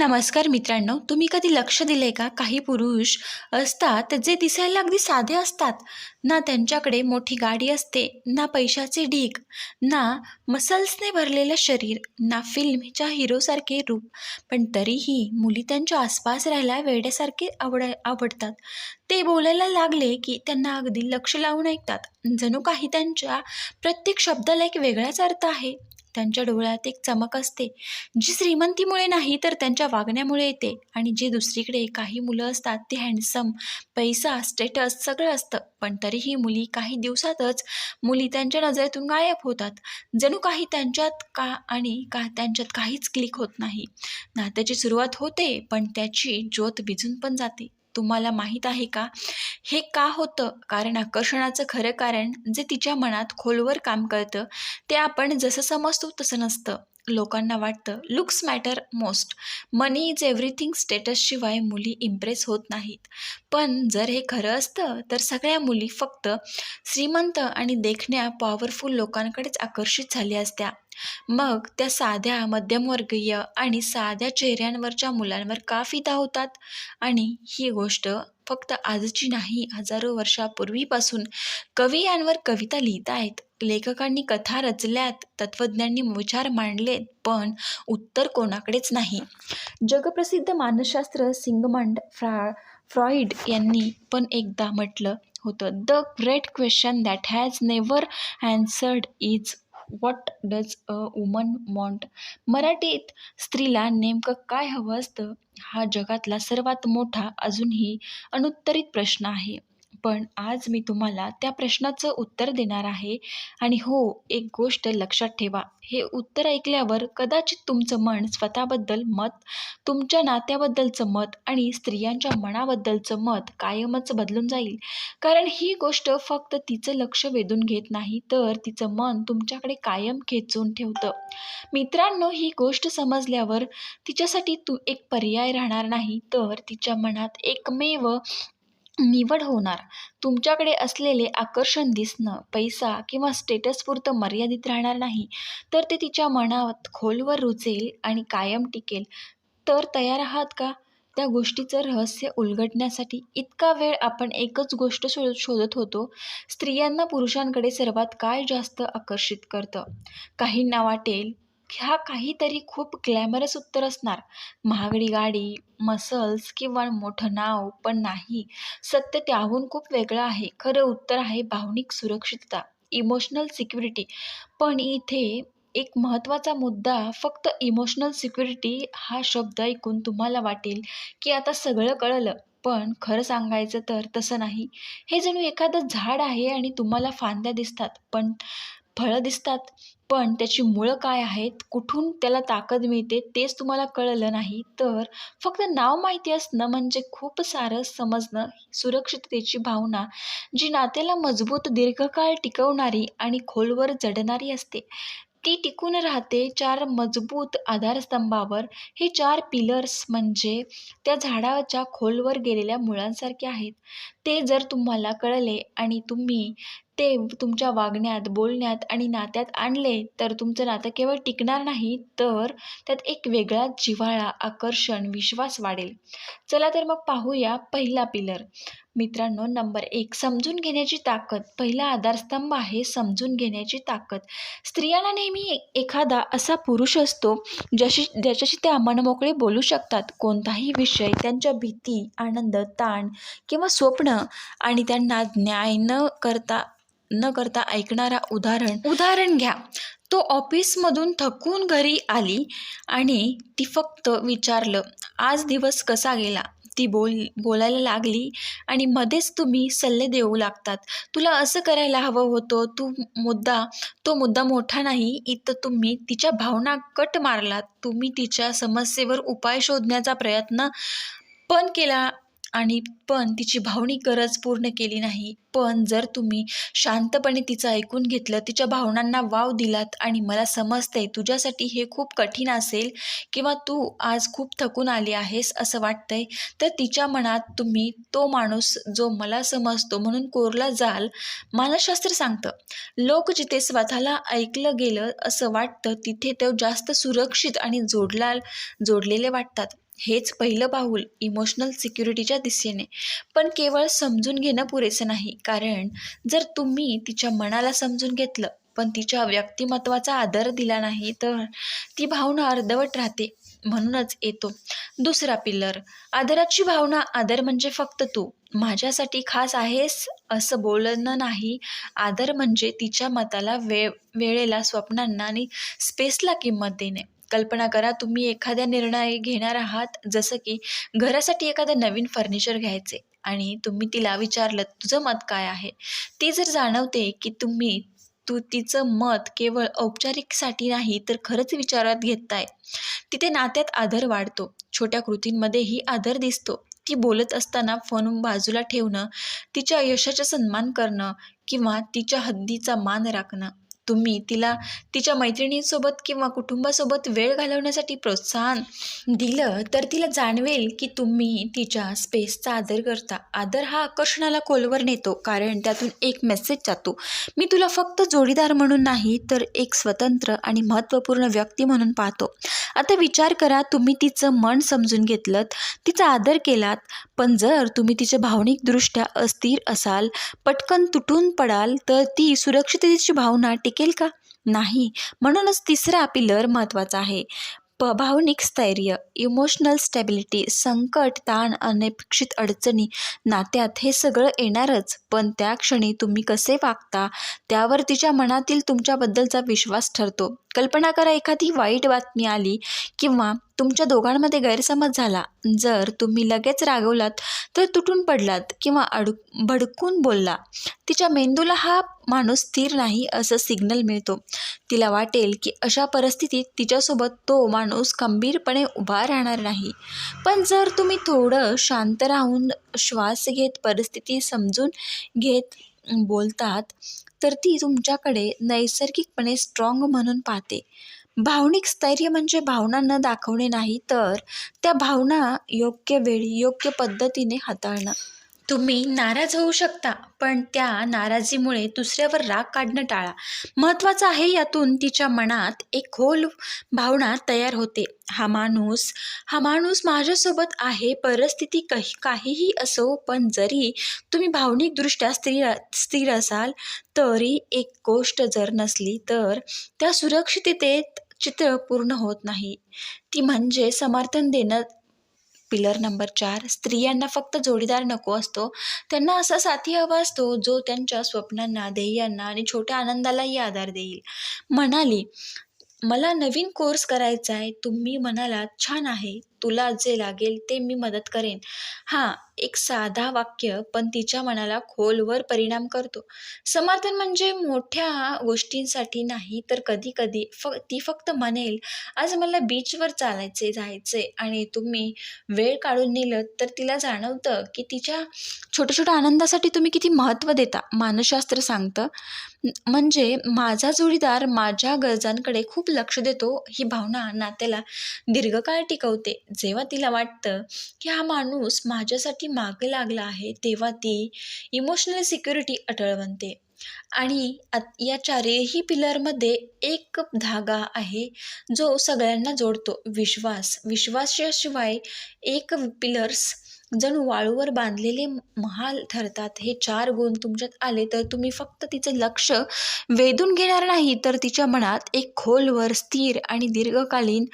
नमस्कार मित्रांनो तुम्ही कधी लक्ष दिले का? काही पुरुष असतात जे दिसायला अगदी साधे असतात. ना त्यांच्याकडे मोठी गाडी असते ना पैशाचे ढीग ना मसल्सने भरलेलं शरीर ना फिल्मच्या हिरोसारखे रूप. पण तरीही मुली त्यांच्या आसपास राहायला वेड्यासारखे आवड आवडतात. ते बोलायला लागले की त्यांना अगदी लक्ष लावून ऐकतात. जणू काही त्यांच्या प्रत्येक शब्दाला एक वेगळाच अर्थ आहे. त्यांच्या डोळ्यात एक चमक असते. जी श्रीमंतीमुळे नाही तर त्यांच्या वागण्यामुळे येते. आणि जे दुसरीकडे काही मुलं असतात ते हँडसम पैसा स्टेटस सगळं असतं. पण तरीही मुली काही दिवसातच मुली त्यांच्या नजरेतून गायब होतात. जणू काही त्यांच्यात का आणि का त्यांच्यात काहीच क्लिक होत नाही. नात्याची सुरुवात होते पण त्याची ज्योत भिजून पण जाते. तुम्हाला माहीत आहे का? हे का होतं? कारण आकर्षणाचं खरं कारण जे तिच्या मनात खोलवर काम करतं ते आपण जसं समजतो तसं नसतं. लोकांना वाटतं looks matter most money is everything स्टेटसशिवाय मुली इम्प्रेस होत नाहीत. पण जर हे खरं असतं तर सगळ्या मुली फक्त श्रीमंत आणि देखण्या पॉवरफुल लोकांकडेच आकर्षित झाल्या असत्या. मग त्या साध्या मध्यमवर्गीय आणि साध्या चेहऱ्यांवरच्या मुलांवर का फिदा होतात? आणि ही गोष्ट फक्त आजची नाही हजारो वर्षापूर्वीपासून कवी यांवर कविता लिहित आहेत. लेखकांनी कथा रचल्यात तत्त्वज्ञांनी विचार मांडलेत पण उत्तर कोणाकडेच नाही. जगप्रसिद्ध मानसशास्त्र सिंगमंड फ्रा फ्रॉइड यांनी पण एकदा म्हटलं होतं the great question that has never answered is what does a woman want मराठीत स्त्रीला नेमकं काय हवं असतं? हा जगातला सर्वात मोठा अजूनही अनुत्तरित प्रश्न आहे. पण आज मी तुम्हाला त्या प्रश्नाचं उत्तर देणार आहे. आणि हो एक गोष्ट लक्षात ठेवा. हे उत्तर ऐकल्यावर कदाचित तुमचं मन स्वतःबद्दल मत तुमच्या नात्याबद्दलचं मत आणि स्त्रियांच्या मनाबद्दलचं मत कायमच बदलून जाईल. कारण ही गोष्ट फक्त तिचं लक्ष वेधून घेत नाही तर तिचं मन तुमच्याकडे कायम खेचून ठेवतं. मित्रांनो ही गोष्ट समजल्यावर तिच्यासाठी तू एक पर्याय राहणार नाही तर तिच्या मनात एकमेव निवड होणार. तुमच्याकडे असलेले आकर्षण दिसणं पैसा किंवा स्टेटसपुरतं मर्यादित राहणार नाही. तर ते तिच्या मनात खोलवर रुचेल आणि कायम टिकेल. तर तयार आहात का? त्या गोष्टीचं रहस्य उलगडण्यासाठी इतका वेळ आपण एकच गोष्ट शो शोधत होतो. स्त्रियांना पुरुषांकडे सर्वात काय जास्त आकर्षित करतं. काहींना वाटेल ह्या काहीतरी खूप ग्लॅमरस उत्तर असणार. महागडी गाडी मसल्स किंवा मोठं नाव पण नाही. सत्य त्याहून खूप वेगळं आहे. खरं उत्तर आहे भावनिक सुरक्षितता इमोशनल सिक्युरिटी पण इथे एक महत्त्वाचा मुद्दा फक्त इमोशनल सिक्युरिटी हा शब्द ऐकून तुम्हाला वाटेल की आता सगळं कळलं. पण खरं सांगायचं तर तसं नाही. हे जणू एखादं झाड आहे आणि तुम्हाला फांद्या दिसतात पण फळं दिसतात. पण त्याची मुळं काय आहेत कुठून त्याला ताकद मिळते तेच तुम्हाला कळलं नाही. तर फक्त नाव माहिती असणं म्हणजे खूप सारं समजणं सुरक्षिततेची भावना जी नात्याला मजबूत दीर्घकाळ टिकवणारी आणि खोलवर जडणारी असते. ती टिकून राहते चार मजबूत आधारस्तंभावर. हे चार पिलर्स म्हणजे त्या झाडाच्या खोलवर गेलेल्या मुळांसारखे आहेत. ते जर तुम्हाला कळले आणि तुम्ही ते तुमच्या वागण्यात बोलण्यात आणि नात्यात आणले तर तुमचं नातं केवळ टिकणार नाही तर त्यात एक वेगळाच जिव्हाळा आकर्षण विश्वास वाढेल. चला तर मग पाहूया पहिला पिलर मित्रांनो नंबर एक समजून घेण्याची ताकद. पहिला आधारस्तंभ आहे समजून घेण्याची ताकद. स्त्रियांना नेहमी ए- एखादा असा पुरुष असतो ज्याशी ज्याच्याशी त्या मनमोकळे बोलू शकतात. कोणताही विषय त्यांच्या भीती आनंद ताण किंवा स्वप्न आणि त्यांना न्याय न करता न करता ऐकणारा उदाहरण उदाहरण घ्या. तो ऑफिसमधून थकून घरी आली आणि ती फक्त विचारलं आज दिवस कसा गेला? ती बोल बोलायला लागली आणि मध्येच तुम्ही सल्ले देऊ लागतात. तुला असं करायला हवं होतं तू मुद्दा तो मुद्दा मोठा नाही इथं तुम्ही तिच्या भावना कट मारलात. तुम्ही तिच्या समस्येवर उपाय शोधण्याचा प्रयत्न पण केला आणि पण तिची भावनिक गरज पूर्ण केली नाही. पण जर तुम्ही शांतपणे तिचं ऐकून घेतलं तिच्या भावनांना वाव दिलात आणि मला समजतंय तुझ्यासाठी हे खूप कठीण असेल किंवा तू आज खूप थकून आली आहेस असं वाटतंय तर तिच्या मनात तुम्ही तो माणूस जो मला समजतो म्हणून कोरला जाल मानसशास्त्र सांगतं. लोक जिथे स्वतःला ऐकलं गेलं असं वाटतं तिथे तो जास्त सुरक्षित आणि जोडला जोडलेले वाटतात. हेच पहिलं पाऊल इमोशनल सिक्युरिटीच्या दिशेने. पण केवळ समजून घेणं पुरेसं नाही. कारण जर तुम्ही तिच्या मनाला समजून घेतलं पण तिच्या व्यक्तिमत्वाचा आदर दिला नाही तर ती भावना अर्धवट राहते म्हणूनच येतो. दुसरा पिल्लर आदराची भावना आदर म्हणजे फक्त तू. माझ्यासाठी खास आहेस असं बोलणं नाही. आदर म्हणजे तिच्या मताला वे वेळेला स्वप्नांना आणि स्पेसला किंमत देणे. कल्पना करा तुम्ही एखाद्या निर्णय घेणार आहात जसं की घरासाठी एखादं नवीन फर्निचर घ्यायचे आणि तुम्ही तिला विचारलं तुझं मत काय आहे? ती जर जाणवते की तुम्ही तू तिचं मत केवळ औपचारिकसाठी नाही तर खरंच विचारात घेताय. तिथे नात्यात आदर वाढतो. छोट्या कृतींमध्येही आदर दिसतो. ती बोलत असताना फोन बाजूला ठेवणं तिच्या यशाचा सन्मान करणं किंवा तिच्या हद्दीचा मान राखणं. तुम्ही तिला तिच्या मैत्रिणींसोबत किंवा कुटुंबासोबत वेळ घालवण्यासाठी प्रोत्साहन दिलं तर तिला जाणवेल की तुम्ही तिच्या स्पेसचा आदर करता. आदर हा आकर्षणाला खोलवर नेतो कारण त्यातून एक मेसेज जातो. मी तुला फक्त जोडीदार म्हणून नाही तर एक स्वतंत्र आणि महत्त्वपूर्ण व्यक्ती म्हणून पाहतो. आता विचार करा तुम्ही तिचं मन समजून घेतलं तिचा आदर केलात पण जर तुम्ही तिच्या भावनिकदृष्ट्या अस्थिर असाल पटकन तुटून पडाल तर ती सुरक्षिततेची भावना शकेल का? नाही. म्हणूनच तिसरा पिलर महत्त्वाचा आहे. प भावनिक स्थैर्य इमोशनल स्टॅबिलिटी संकट ताण अनपेक्षित अडचणी नात्यात हे सगळं येणारच. पण त्या क्षणी तुम्ही कसे वागता त्यावर तिच्या मनातील तुमच्याबद्दलचा विश्वास ठरतो. कल्पना करा एखादी वाईट बातमी आली किंवा तुमच्या दोघांमध्ये गैरसमज झाला. जर तुम्ही लगेच रागवलात तर तुटून पडलात किंवा अडू भडकून बोलला. तिच्या मेंदूला हा माणूस स्थिर नाही असं सिग्नल मिळतो. तिला वाटेल की अशा परिस्थितीत तिच्यासोबत तो माणूस खंबीरपणे उभा राहणार नाही. पण जर तुम्ही थोडं शांत राहून श्वास घेत परिस्थिती समजून घेत बोलतात तर ती तुमच्याकडे नैसर्गिकपणे स्ट्रॉंग म्हणून पाहते. भावनिक स्थैर्य म्हणजे भावना न दाखवणे नाही तर त्या भावना योग्य वेळी योग्य पद्धतीने हाताळणं. तुम्ही नाराज होऊ शकता पण त्या नाराजीमुळे दुसऱ्यावर राग काढणं टाळा. महत्त्वाचं आहे यातून तिच्या मनात एक खोल भावना तयार होते. हा माणूस हा माणूस माझ्यासोबत आहे परिस्थिती काही काहीही असो पण जरी तुम्ही भावनिकदृष्ट्या स्थिर स्थिर असाल तरी एक गोष्ट जर नसली तर त्या सुरक्षिततेत चित्र पूर्ण होत नाही. ती म्हणजे समर्थन देणं पिलर नंबर चार स्त्रियांना फक्त जोडीदार नको असतो. त्यांना असा साथी हवा असतो जो त्यांच्या स्वप्नांना ध्येयांना आणि छोट्या आनंदालाही आधार देईल. म्हणाली मला नवीन कोर्स करायचा आहे तुम्ही म्हणालात छान आहे तुला जे लागेल ते मी मदत करेन. हां एक साधा वाक्य पण तिच्या मनाला खोलवर परिणाम करतो. समर्थन म्हणजे मोठ्या गोष्टींसाठी नाही तर कधी कधी फ ती फक्त म्हणेल आज मला बीचवर चालायचे जायचे आणि तुम्ही वेळ काढून नेलं तर तिला जाणवतं की तिच्या छोट्या छोट्या आनंदासाठी तुम्ही किती महत्त्व देता मानसशास्त्र सांगतं. म्हणजे माझा जोडीदार माझ्या गरजांकडे खूप लक्ष देतो ही भावना नात्याला दीर्घकाळ टिकवते. जेव्हा तिला वाटतं की हा माणूस माझ्यासाठी मागे लागला आहे तेव्हा ती इमोशनल सिक्युरिटी अटळ बनते आणि या चारही पिलरमध्ये एक धागा आहे जो सगळ्यांना जोडतो विश्वास. विश्वासाशिवाय एक पिलर्स जणू वाळूवर बांधलेले महाल ठरतात. हे चार गुण तुमच्यात आले तर तुम्ही फक्त तिचं लक्ष वेधून घेणार नाही तर तिच्या मनात एक खोलवर स्थिर आणि दीर्घकालीन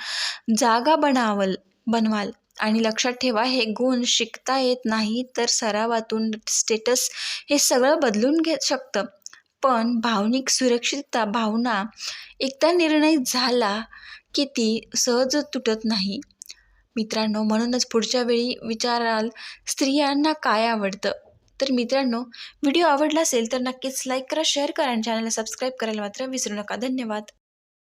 जागा बनावल. बनवाल. आणि लक्षात ठेवा हे गुण शिकता येत नाही तर सरावातून स्टेटस हे सगळं बदलून घे शकतं. पण भावनिक सुरक्षितता भावना एकदा निर्णय झाला की ती सहज तुटत नाही. मित्रांनो म्हणूनच पुढच्या वेळी विचाराल स्त्रियांना काय आवडतं? तर मित्रांनो व्हिडिओ आवडला असेल तर नक्कीच लाईक करा शेअर करा आणि चॅनलला सबस्क्राईब करायला मात्र विसरू नका. धन्यवाद.